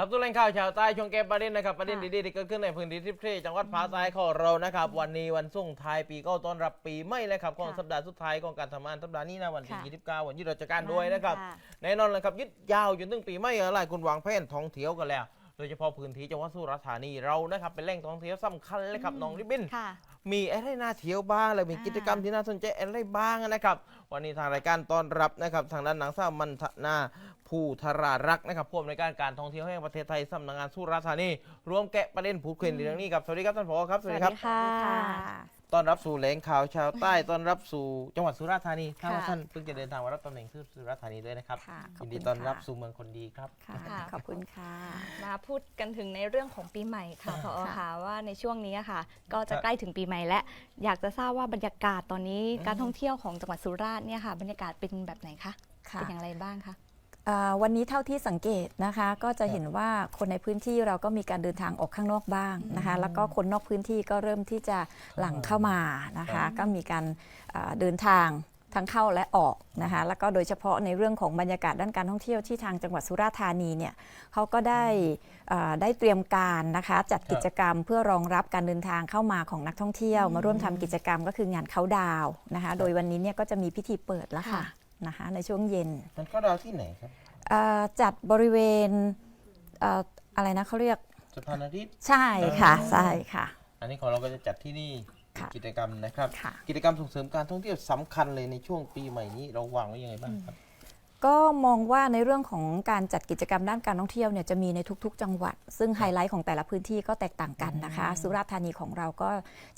ครับทุกแหล่งข่าวชาวใต้ช่วงเก็บประเด็นนะครับประเด็นค่ะดีๆที่เกิดขึ้นในพื้นที่ที่ที่จังหวัดภาคใต้ของเรานะครับ วันนี้วันส่งท้ายปีก็ต้อนรับปีใหม่เลยครับของค่ะสัปดาห์สุดท้ายของการทำงานสัปดาห์นี้นะวันที่ค่ะ29วันหยุดราชการด้วยนะครับค่ะแน่นอนเลยครับยึดยาวจนถึงปีใหม่หลายคนวางแผนท่องเที่ยวกันแล้วโดยเฉพาะพื้นที่จังหวัดสุราษฎร์ธานีเรานะครับเป็นแหล่งท่องเที่ยวสำคัญเลยครับน้องริบบิน ค่ะ มีอะไรน่าเที่ยวบ้างเลยมีอ่ากิจกรรมที่น่าสนใจอะไรบ้างนะครับ วันนี้ทางรายการต้อนรับนะครับ ทางด้านหนังสาวมันทนาผู้ธรารักษ์นะครับผู้อำนวยการการท่องเที่ยวแห่งประเทศไทยสำนักงานสุราษฎร์ธานีรวมแกะประเด็นพูดคุยในเรื่องนี้ครับสวัสดีครับท่านผอครับ สวัสดีครับ ค่ะ ต้อนรับสู่แหล่งข่าวชาวใต้ ต้อนรับสู่จังหวัดสุราษฎร์ธานีถ้าว่าค่ะท่านเพิ่งจะเดินทางมารับตำแหน่งที่สุราษฎร์ธานีด้วยนะครับค่ะขอบยินคุดีณต้อนรับค่ะสู่เมืองคนดีครับ ค่ะค่ะขอบคุณค่ะ มาพูดกันถึงในเรื่องของปีใหม่ค่ะพอค่ะ ค่ะว่าในช่วงนี้ค่ะ ก็จะครับใกล้ถึงปีใหม่แล้วอยากจะทราบว่าบรรยากาศตอนนี้อืมการท่องเที่ยวของจังหวัดสุราษฎร์เนี่ยค่ะ บรรยากาศเป็นแบบไหนคะค่ะ เป็นอย่างไรบ้างคะอ่า วันนี้เท่าที่สังเกตนะคะก็จะเห็นว่าคนในพื้นที่เราก็มีการเดินทางออกข้างนอกบ้างนะคะแล้วก็คนนอกพื้นที่ก็เริ่มที่จะหลั่งเข้ามานะคะก็มีการอ่าเดินทางทั้งเข้าและออกนะคะแล้วก็โดยเฉพาะในเรื่องของบรรยากาศด้านการท่องเที่ยวที่ทางจังหวัดสุราษฎร์ธานีเนี่ยเขาก็ได้อ่าได้เตรียมการนะคะจัดกิจกรรมเพื่อรองรับการเดินทางเข้ามาของนักท่องเที่ยว มาร่วมทำกิจกรรมก็คืองานเขาดาวน์นะคะโดยวันนี้เนี่ยก็จะมีพิธีเปิดแล้วค่ะค่ะ นะคะในช่วงเย็นมันก็ดาวที่ไหนครับเอ่อจัดบริเวณเอ่ออะไรนะเขาเรียกสะพานอาทิตย์ ใช่ค่ะอ่า ใช่ค่ะ อันนี้ของเราก็จะจัดที่นี่ค่ะกิจกรรมนะครับ ค่ะ กิจกรรมส่งเสริมการท่องเที่ยวสำคัญเลยในช่วงปีใหม่นี้เราวางไว้ยังไงบ้างครับ ก็มองว่าในเรื่องของการจัดกิจกรรมด้านการท่องเที่ยวเนี่ยจะมีในทุก ๆ จังหวัด ซึ่งไฮไลท์ของแต่ละพื้นที่ก็แตกต่างกันนะคะ สุราษฎร์ธานีของเราก็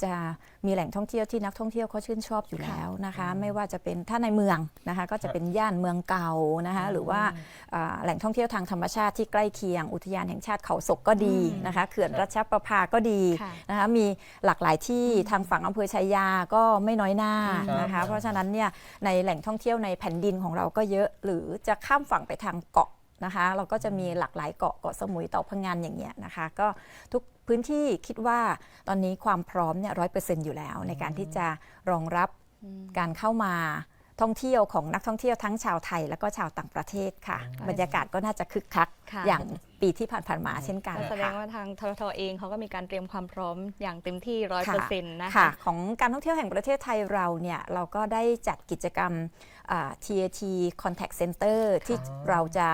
จะมีแหล่งท่องเที่ยวที่นักท่องเที่ยวเขาชื่นชอบอยู่แล้วนะคะ ไม่ว่าจะเป็นถ้าในเมืองนะคะ ก็จะเป็นย่านเมืองเก่านะคะหรือว่าอ่าแหล่งท่องเที่ยวทางธรรมชาติที่ใกล้เคียงอุทยานแห่งชาติเขาศกก็ดีนะคะเขื่อนรัชประภาก็ดีค่ะนะคะมีหลากหลายที่ทางฝั่งอำเภอชัยยาก็ไม่น้อยหน้าครับนะคะ เพราะฉะนั้นเนี่ยในแหล่งท่องเที่ยวในแผ่นดินของเราก็เยอะหรือจะข้ามฝั่งไปทางเกาะนะคะ เราก็จะมีหลากหลายเกาะเกาะสมุยเต่าพังงานอย่างเงี้ยนะคะ ก็ทุกพื้นที่คิดว่าตอนนี้ความพร้อมเนี่ยร้อยเปอร์เซ็นต์อยู่แล้ว ในการที่จะรองรับการเข้ามา ท่องเที่ยวของนักท่องเที่ยวทั้งชาวไทย แล้วก็ชาวต่างประเทศค่ะ บรรยากาศก็น่าจะคึกคัก ค่ะอย่างปีที่ผ่านๆมาเช่นกันก็แสดงค่ะ ว่าทางททเองเขาก็มีการเตรียมความพร้อมอย่างเต็มที่ร้อยเปอร์เซ็นต์นะคะค่ะของการท่องเที่ยวแห่งประเทศไทยเราเนี่ยเราก็ได้จัดกิจกรรมอ่า TAT Contact Center ที่อ๋อเราจะ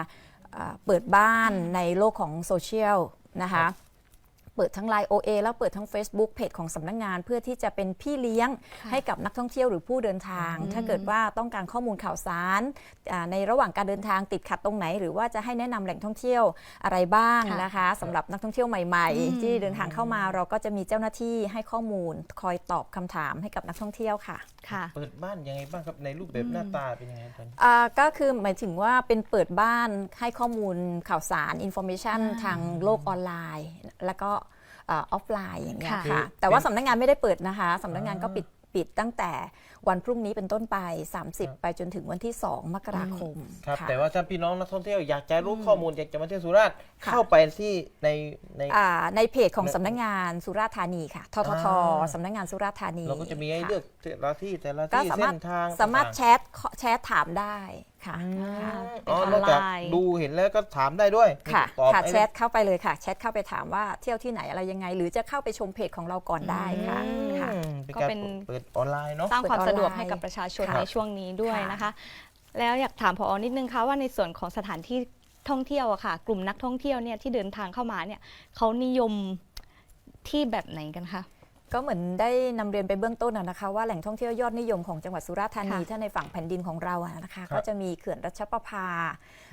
อ่าเปิดบ้านในโลกของโซเชียลนะคะ เปิดทั้ง Line OA แล้วเปิดทั้ง Facebook เพจของสำนักงาน เพื่อที่จะเป็นพี่เลี้ยงค่ะให้กับนักท่องเที่ยวหรือผู้เดินทาง ถ้าเกิดว่าต้องการข้อมูลข่าวสารอ่าในระหว่างการเดินทางติดขัดตรงไหน หรือว่าจะให้แนะนำแหล่งท่องเที่ยวอะไรบ้างค่ะนะคะสำหรับนักท่องเที่ยวใหม่อืมๆที่เดินทางเข้ามาเราก็จะมีเจ้าหน้าที่ให้ข้อมูลคอยตอบคำถามให้กับนักท่องเที่ยวค่ะค่ะ เปิดบ้านยังไงบ้างครับในรูปแบบหน้าตาเป็นยังไงตอนนี้อ่าก็คือหมายถึงว่าเป็นเปิดบ้านให้ข้อมูลข่าวสารอินโฟ a t ชันอ่าทางโลกออนไลน์ แล้วก็ ออฟไลน์อย่างเงี้ยค่ะค่ะคือแต่ว่าเป็นสำนักงานไม่ได้เปิดนะคะสำนักงานก็อ่าปิดปิดตั้งแต่วันพรุ่งนี้เป็นต้นไป 30 ไปจนถึงวันที่ 2 มกราคมครับค่ะแต่ว่าถ้าพี่น้องนักท่องเที่ยวอยากจะรู้ข้อมูลอยากจะมาเที่ยวสุราษฎร์ค่ะเข้าไปที่ในในอ่าในเพจของสำนักงานสุราษฎร์ธานีค่ะทททอ่าสำนักงานสุราษฎร์ธานีเราก็จะมีให้ค่เลือกแต่ละที่แต่ละก็ที่สาเส้มารถนทางสามารถต่งๆแชทแชทถามได้ ค่ะอืมค่ะอ๋อเป็นนอกจากออนไลน์ ดูเห็นแล้วก็ถามได้ด้วยค่ะตอบค่ะไอ้แชทเข้าไปเลยค่ะ แชทเข้าไปถามว่าเที่ยวที่ไหนอะไรยังไง หรือจะเข้าไปชมเพจของเราก่อนได้ค่ะอืมค่ะ เป็นก็การเป็น เปิดออนไลน์เนาะ สร้างความเปิดออนไลน์สะดวกให้กับประชาชนค่ะในช่วงนี้ด้วยค่ะนะคะ แล้วอยากถามพอนิดนึงคะว่าในส่วนของสถานที่ท่องเที่ยวอะค่ะ กลุ่มนักท่องเที่ยวเนี่ยที่เดินทางเข้ามาเนี่ยเขานิยมที่แบบไหนกันคะ ก็เหมือนได้นำเรียนไปเบื้องต้นอะนะคะว่าแหล่งท่องเที่ยวยอดนิยมของจังหวัดสุราษฎร์ธานีค่ะถ้าในฝั่งแผ่นดินของเราอะนะคะครับก็จะมีเขื่อนรัชประภา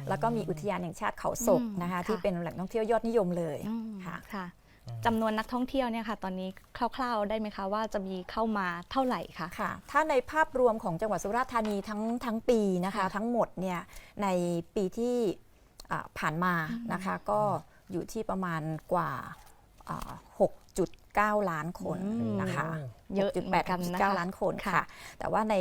แล้วก็มีอุทยานแห่งชาติเขาศกอืมนะคะค่ะที่เป็นแหล่งท่องเที่ยวยอดนิยมเลยอืมค่ะค่ะจำนวนนักท่องเที่ยวเนี่ยค่ะตอนนี้คร่าวๆได้ไหมคะว่าจะมีเข้ามาเท่าไหร่คะค่ะ ถ้าในภาพรวมของจังหวัดสุราษฎร์ธานีทั้งทั้งปีนะคะค่ะทั้งหมดเนี่ยในปีที่อ่าผ่านมานะคะก็อยู่ที่ประมาณกว่าอ่า 6.9 ล้านคนนะคะเยอะเหมือนกันนะคะ6.8ล้านคนค่ะค่ะ แต่ว่าใน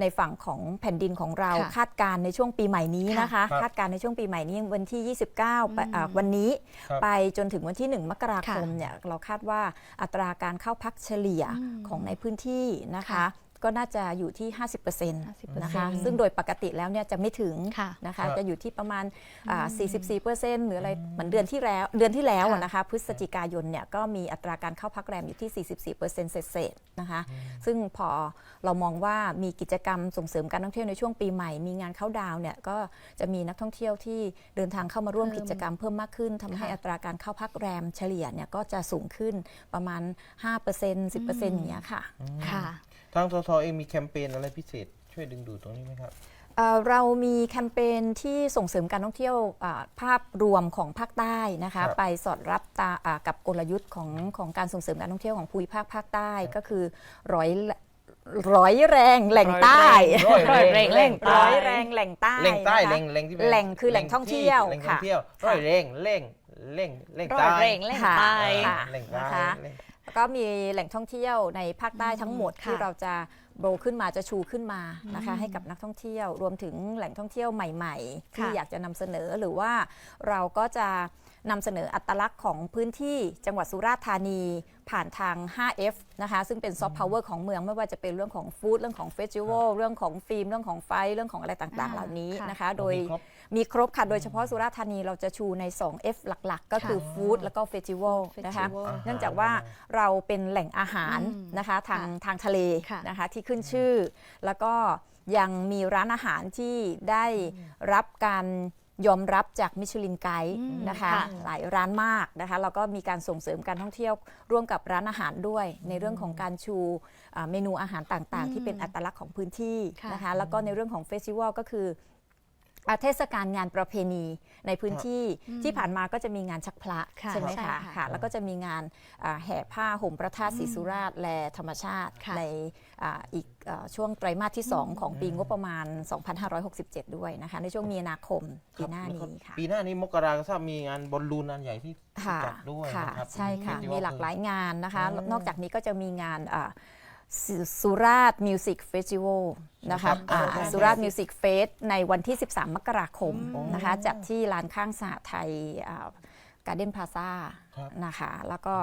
ในฝั่งของแผ่นดินของเราค่ะคาดการณ์ในช่วงปีใหม่นี้นะคะครับคาดการณ์ในช่วงปีใหม่นี้วันที่ 29ไปอ่าวันนี้ครับไปจนถึงวันที่ 1 มกราคมค่ะเนี่ยเราคาดว่าอัตราการเข้าพักเฉลี่ยอืมของในพื้นที่นะคะค่ะ ก็น่าจะอยู่ที่ 50%นะคะ50%ซึ่งโดยปกติแล้วเนี่ยจะไม่ถึงค่ะนะคะครับจะอยู่ที่ประมาณอ่า44%หรืออะไรเหมือนเดือนที่แล้วเดือนที่แล้วอะค่ะนะคะ พฤศจิกายนเนี่ยก็มีอัตราการเข้าพักแรมอยู่ที่ 44%เศษๆนะคะ ซึ่งพอเรามองว่ามีกิจกรรมส่งเสริมการท่องเที่ยวในช่วงปีใหม่ มีงานเข้าดาวน์เนี่ยก็จะมีนักท่องเที่ยวที่เดินทางเข้ามาร่วมเพิ่มกิจกรรมเพิ่มมากขึ้นทำให้ค่ะอัตราการเข้าพักแรมเฉลี่ยเนี่ยก็จะสูงขึ้นประมาณ 5% 10%อย่างเงี้ยค่ะค่ะ ทางททเองมีแคมเปญอะไรพิเศษ ช่วยดึงดูดตรงนี้ไหมครับ เอ่อเรามีแคมเปญที่ส่งเสริมการท่องเที่ยวอ่าภาพรวมของภาคใต้นะคะ ครับไปสอดรับตาอ่ากับกลยุทธ์ของของการส่งเสริมการท่องเที่ยวของภูมิภาคภาคใต้ก็คือร้อยร้อยแรงแหล่งใต้ ร้อยแรงร้อยแรงแหล่งใต้ ร้อยแรงแหล่งใต้แหล่งใต้นะคะ แหล่งแหล่งที่เป็นแหล่งคือแหล่งท่องเที่ยวแหล่งท่องค่ะเที่ยวค่ะร้อยแรงแหล่งแหล่งแหล่งร้อใต้ยแรงแหล่งค่ะใต้ ค่ะ แหล่งใต้นะคะ แหล่งแล้ว ก็มีแหล่งท่องเที่ยวในภาคใต้ทั้งหมดค่ะที่เราจะโบรขึ้นมาจะชูขึ้นมานะคะอืมให้กับนักท่องเที่ยว รวมถึงแหล่งท่องเที่ยวใหม่ ๆ ที่ค่ะอยากจะนำเสนอหรือว่าเราก็จะนำเสนออัตลักษณ์ของพื้นที่จังหวัดสุราษฎร์ธานี ผ่านทาง 5F นะคะ ซึ่งเป็นซอฟต์พาวเวอร์ของเมืองไม่ว่าจะเป็นเรื่องของฟู้ดเรื่องของเฟสติวัลเรื่องของฟิล์ม เรื่องของไฟ เรื่องของอะไรต่างๆ เหล่านี้ค่ะนะคะ โดยมีครบมีครบค่ะ โดยเฉพาะสุราษฎร์ธานีเราจะชูใน 2F หลักๆ ก็คือฟู้ดแล้วก็เฟสติวัลนะคะ Festival เนื่องจากว่าเราเป็นแหล่งอาหารอืมนะคะทางค่ะทางทะเลค่ะนะคะที่ขึ้นชื่อ แล้วก็ยังมีร้านอาหารที่ได้รับการ ยอมรับจากมิชลินไกด์อืมนะคะค่ะหลายร้านมากนะคะแล้วก็มีการส่งเสริมการท่องเที่ยวร่วมกับร้านอาหารด้วย ในเรื่องของการชูอ่าเมนูอาหารต่างๆ ที่เป็นอัตลักษณ์ของพื้นที่ค่ะนะคะ แล้วก็ในเรื่องของเฟสติวัลก็คืออ่า เทศกาลงานประเพณีในพื้นที่ที่ผ่านมาก็จะมีงานชักพระค่ะใช่ไหมใช่คะค่ะค่ะแล้วก็จะมีงานอ่าแห่ผ้าห่มพระธาตุศรีสุราษฎร์แลธรรมชาติค่ะในอ่าอีกอ่าช่วงไตรมาสที่ 2 ของปีงบประมาณ 2567 ด้วยนะคะ ในช่วงมีนาคมปีหน้าครับนี้ค่ะปีหน้านี้มกราก็ทราบมีงานบอลลูนอันใหญ่ที่ค่ะจัดด้วยค่ะนะครับใช่ค่ะเฟสติวัมีหลากหลายงานนะคะอืมนอกจากนี้ก็จะมีงานอ่า สุสุราษฎร์มิวสิกเฟสติวัลนะครัคะบอ่าอ่าสุราษฎร์มิวสิกเฟสในวันที่ 13 มกราคมอืมนะคะจัดที่ลานข้างสหไทยการ์เด้นพลาซ่าครับนะคะแล้วก็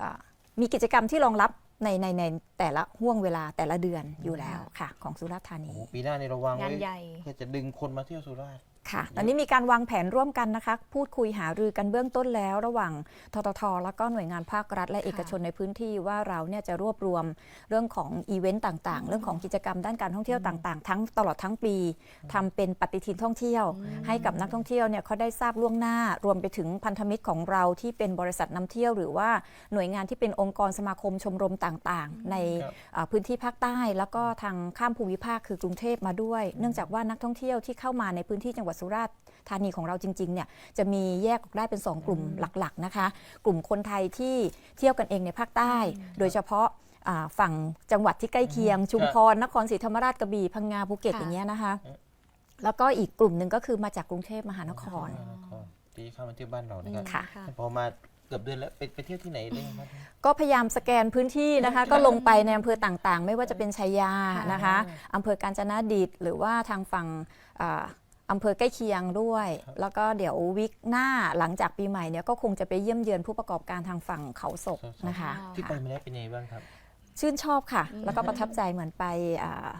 อ่ามีกิจกรรมที่รองรับในในในแต่ละห่วงเวลาแต่ละเดือนอยู่แล้วค่ะ ของสุราษฎร์ธาโอ้นีโหปีหน้านี่เราวางงานไว้ใหญ่เพื่อจะดึงคนมาเที่ยวสุราษฎร์ ค่ะ ตอนนี้มีการวางแผนร่วมกันนะคะ พูดคุยหารือกันเบื้องต้นแล้ว ระหว่างททท แล้วก็หน่วยงานภาครัฐ และเอกชนในพื้นที่ว่าเราเนี่ยจะรวบรวมเรื่องของอีเวนต์ต่างๆ เรื่องของกิจกรรมด้านการท่องเที่ยวต่างๆ ทั้งตลอดทั้งปีทำเป็นปฏิทินท่องเที่ยว ให้กับนักท่องเที่ยวเนี่ยเขาได้ทราบล่วงหน้า รวมไปถึงพันธมิตรของเราที่เป็นบริษัทนำเที่ยว หรือว่าหน่วยงานที่เป็นองค์กรสมาคมชมรมต่างๆ ในครับอ่าพื้นที่ภาคใต้ แล้วก็ทางข้ามภูมิภาคคือกรุงเทพมาด้วย เนื่องจากว่านักท่องเที่ยวที่เข้ามาในพื้นที่จังหวัดสุราษฎร์ธานีของเราจริงๆเนี่ยจะมีแยกออกได้เป็น 2 กลุ่มหลักๆนะคะ กลุ่มคนไทยที่เที่ยวกันเองในภาคใต้ โดยเฉพาะอ่าฝั่งจังหวัดที่ใกล้เคียง ชุมพรนครศรีธรรมราชกระบี่พังงาภูเก็ตค่ะอย่างเงี้ยนะคะ แล้วก็อีกกลุ่มหนึ่งก็คือมาจากกรุงเทพมหานครที่เข้ามาเที่ยวบ้านเรานะครับค่ะพอมาเกือบเดือนแล้วไปไปเที่ยวที่ไหนได้บ้างครับก็พยายามสแกนพื้นที่นะคะ ก็ลงไปในอำเภอต่างๆ ไม่ว่าจะเป็นชัยยาค่ะนะคะอำเภอกาญจนดิตหรือว่าทางฝั่ง อ่าอำเภอใกล้เคียงด้วย แล้วก็เดี๋ยววิกหน้าหลังจากปีใหม่เนี่ยก็คงจะไปเยี่ยมเยือนผู้ประกอบการทางฝั่งเขาศกนะคะ ที่ไปมาแล้วเป็นยังไงบ้างครับ ชื่นชอบค่ะ แล้วก็ประทับใจเหมือนไปอ่า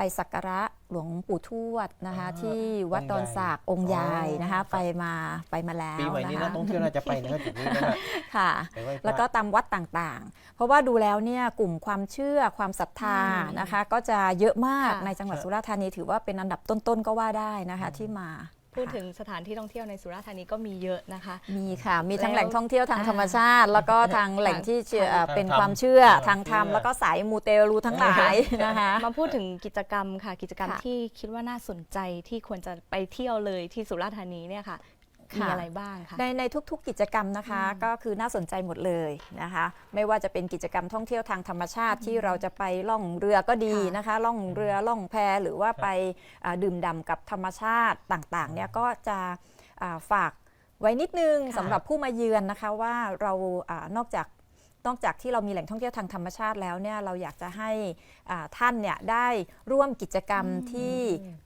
ไปสักการะหลวงปู่ทวดนะคะ อ่าที่วัดดอนสากองค์ใหญ่นะคะอ๋อไปมาไปมาแล้วปีใหม่นี้ะนักคะท่องเที่ยวน่าจะไปนะครับจุดนี้นะครับค่ะ ไปไหว้พระ แล้วก็ตามวัดต่างๆ เพราะว่าดูแล้วเนี่ยกลุ่มความเชื่อความศรัทธานะคะ ก็จะเยอะมากค่ะ ในจังหวัดสุราษฎร์ธานีถือว่าเป็นอันดับต้นๆก็ว่าได้นะคะที่มา พูดค่ะถึงสถานที่ท่องเที่ยวในสุราษฎร์ธานีก็มีเยอะนะคะ มีค่ะ มีทั้งแล้วแหล่งท่องเที่ยวทางอ่าธรรมชาติ แล้วก็ทางแหล่งที่เชื่อทางเอ่อเป็นทางธรรมความเชื่อทาทางงธธรรรรมมแล้วก็สายมูเตลูทั้งหลายนะคะมาพูดถึงกิจกรรมค่ะ กิจกรรมค่ะที่คิดว่าน่าสนใจที่ควรจะไปเที่ยวเลยที่สุราษฎร์ธานีเนี่ยค่ะค่ะ มีอะไรบ้างคะในในทุก ๆ กิจกรรมนะคะ ก็คือน่าสนใจหมดเลยนะคะ ไม่ว่าจะเป็นกิจกรรมท่องเที่ยวทางธรรมชาติที่เราจะไปล่องเรือก็ดีค่ะนะคะ ล่องเรือล่องแพหรือว่าไปอ่าดื่มด่ำกับธรรมชาติต่างๆเนี่ยก็จะอ่าฝากไว้นิดนึงค่ะสำหรับผู้มาเยือนนะคะว่าเราอานอกจาก นอกจากที่เรามีแหล่งท่องเที่ยวทางธรรมชาติแล้วเนี่ยเราอยากจะให้อ่าท่านเนี่ยได้ร่วมกิจกรรมที่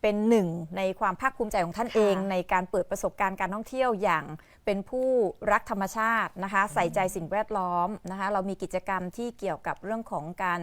เป็นหนึ่งในความภาคภูมิใจของท่านค่ะเอง ในการเปิดประสบการณ์การท่องเที่ยวอย่างเป็นผู้รักธรรมชาตินะคะใส่ใจสิ่งแวดล้อมนะคะเรามีกิจกรรมที่เกี่ยวกับเรื่องของการ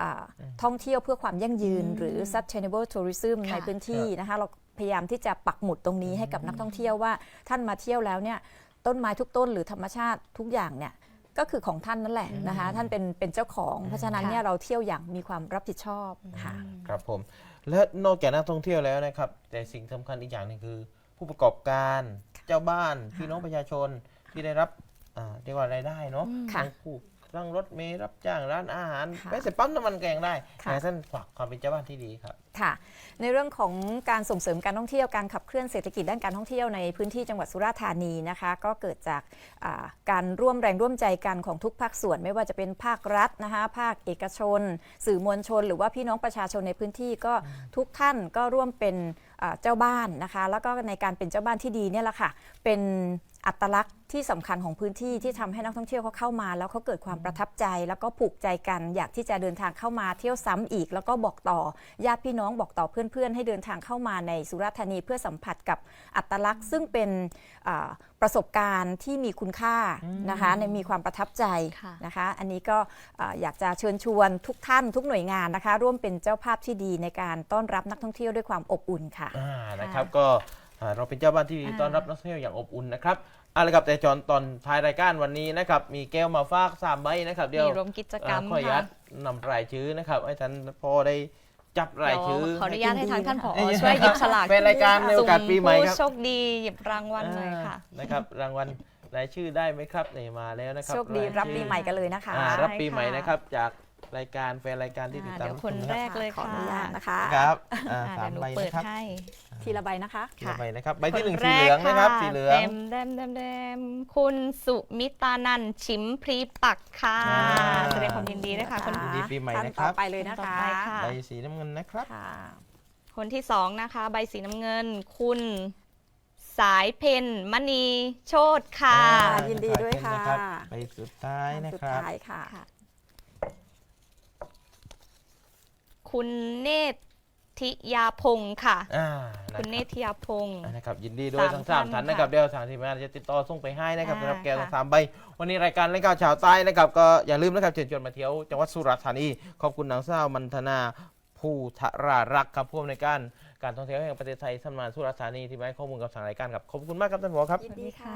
อ่าท่องเที่ยวเพื่อความยั่งยืน หรือ sustainable tourism ค่ะในพื้นที่นะคะเราพยายามที่จะปักหมุดตรงนี้ให้กับนักท่องเที่ยวว่าท่านมาเที่ยวแล้วเนี่ยต้นไม้ทุกต้นหรือธรรมชาติทุกอย่างเนี่ย ก็คือของท่านนั่นแหละนะคะ ท่านเป็นเป็นเจ้าของ เพราะฉะนั้นเนี่ยเราเที่ยวอย่างมีความรับผิดชอบค่ะ ครับผม และนอกจากนักท่องเที่ยวแล้วนะครับ แต่สิ่งสำคัญอีกอย่างหนึงคือ ผู้ประกอบการเจ้าบ้านพี่น้องประชาชนที่ได้รับอ่าเรียกว่ารายได้เนาะค่ะ ทั้งผู้ ตั้งรถเมล์รับจ้างร้านอาหาร ค่ะแม้แต่ปั๊มน้ำมันแกงได้ค่ะ แต่ท่านฝากความเป็นเจ้าบ้านที่ดีครับ ค่ะ ในเรื่องของการส่งเสริมการท่องเที่ยวการขับเคลื่อนเศรษฐกิจด้านการท่องเที่ยวในพื้นที่จังหวัดสุราษฎร์ธานีนะคะ ก็เกิดจากอ่าการร่วมแรงร่วมใจกันของทุกภาคส่วน ไม่ว่าจะเป็นภาครัฐนะคะภาคเอกชน สื่อมวลชน หรือว่าพี่น้องประชาชนในพื้นที่ก็ทุกท่านก็ร่วมเป็นอ่าเจ้าบ้านนะคะ แล้วก็ในการเป็นเจ้าบ้านที่ดีเนี่ยแหละค่ะเป็น อัตลักษณ์ที่สำคัญของพื้นที่ที่ทำให้นักท่องเที่ยวเขาเข้ามา แล้วเขาเกิดความประทับใจ แล้วก็ผูกใจกัน อยากที่จะเดินทางเข้ามาเที่ยวซ้ำอีก แล้วก็บอกต่อญาติพี่น้องบอกต่อเพื่อนๆ ให้เดินทางเข้ามาในสุราษฎร์ธานีเพื่อสัมผัสกับอัตลักษณ์ ซึ่งเป็นอ่าประสบการณ์ที่มีคุณค่านะคะในมีความประทับใจค่ะนะคะ อันนี้ก็อ่าอยากจะเชิญชวนทุกท่านทุกหน่วยงานนะคะ ร่วมเป็นเจ้าภาพที่ดีในการต้อนรับนักท่องเที่ยวด้วยความอบอุ่นค่ะอ่านะครับก็อ่า เราเป็นเจ้าบ้านที่ดีต้อนรับนักท่องเที่ยวอย่างอบอุ่นนะครับเอาละครับแต่จอนตอนท้ายรายการวันนี้นะครับ มีแก้วมาฝากสามใบนะครับ เดี๋ยวมีรวมกิจกรรมอ่าขออนุญาค่ะตนำรายชื่อนะครับให้ท่านพอได้จับรายชื่อเดี๋ยวขออนุญาตให้ทางท่านผอยินดีช่วยหยิบฉลากเป็นรายการในโอกาสปีใหม่ครับสุ่ผู้โชคดีหยิบรางวัลหน่อยค่ะอ่านะครับรางวัลรายชื่อได้ไหมครับนี่มาแล้วนะครับโชคดีายชื่อรับปีใหม่กันเลยนะคะอ่ารับปีใหม่ใช่ค่ะนะครับจาก รายการแฟนรายการที่ติดอ่าตามเดี๋ยวคนแรกเลยขอค่ะอนุญาตนะคะ ครับอ่าอ่าสามเดี๋ยวหนูใบเปิดนะครับให้ ทีละใบนะคะ ทีละใบนะครับใบคที่หนึ่งแรสีกเหลืองนะครับค่ะสีเหลืองเต็มเต็มเต็มเต็มคุณสุมิตานันท์ชิมพรีปักค่ะ อ่า แสดงความยินดีด้วยค่ะคนยินดีปีใหม่ท่านนะครับต่อไปเลยนะต่อคะไปค่ะ ใบสีน้ำเงินนะครับ ค่ะ คนที่สองนะคะ ใบสีน้ำเงิน คุณสายเพนมณีโชตค่ะ อ่า ยินดีด้วยค่ะรับใบสุดท้ายนะสุดครับ ท้ายค่ะ ค่ะ คุณเนตทิยาพงศ์ค่ะ อ่าคุณเนตทิยาพงศ์นะครับยินดีด้วยสามทั้งสามท่านท่านค่ะนะครับเดี๋ยวทางทีมงานจะติดต่อส่งไปให้นะครับอ่าสำหรับแก้วทั้งค่ะ สามใบวันนี้รายการเล่นก้าวชาวใต้นะครับก็อย่าลืมนะครับเชิญชวนมาเที่ยวจังหวัดสุราษฎร์ธานีขอบคุณนางสาวมันธนาผู้ทรารักษ์ครับผู้อำนวยการการท่องเที่ยวแห่งประเทศไทยสำนักงานสุราษฎร์ธานีที่มาให้ข้อมูลกับทางรายการครับขอบคุณมากครับท่านผอครับ ยินดีค่ะ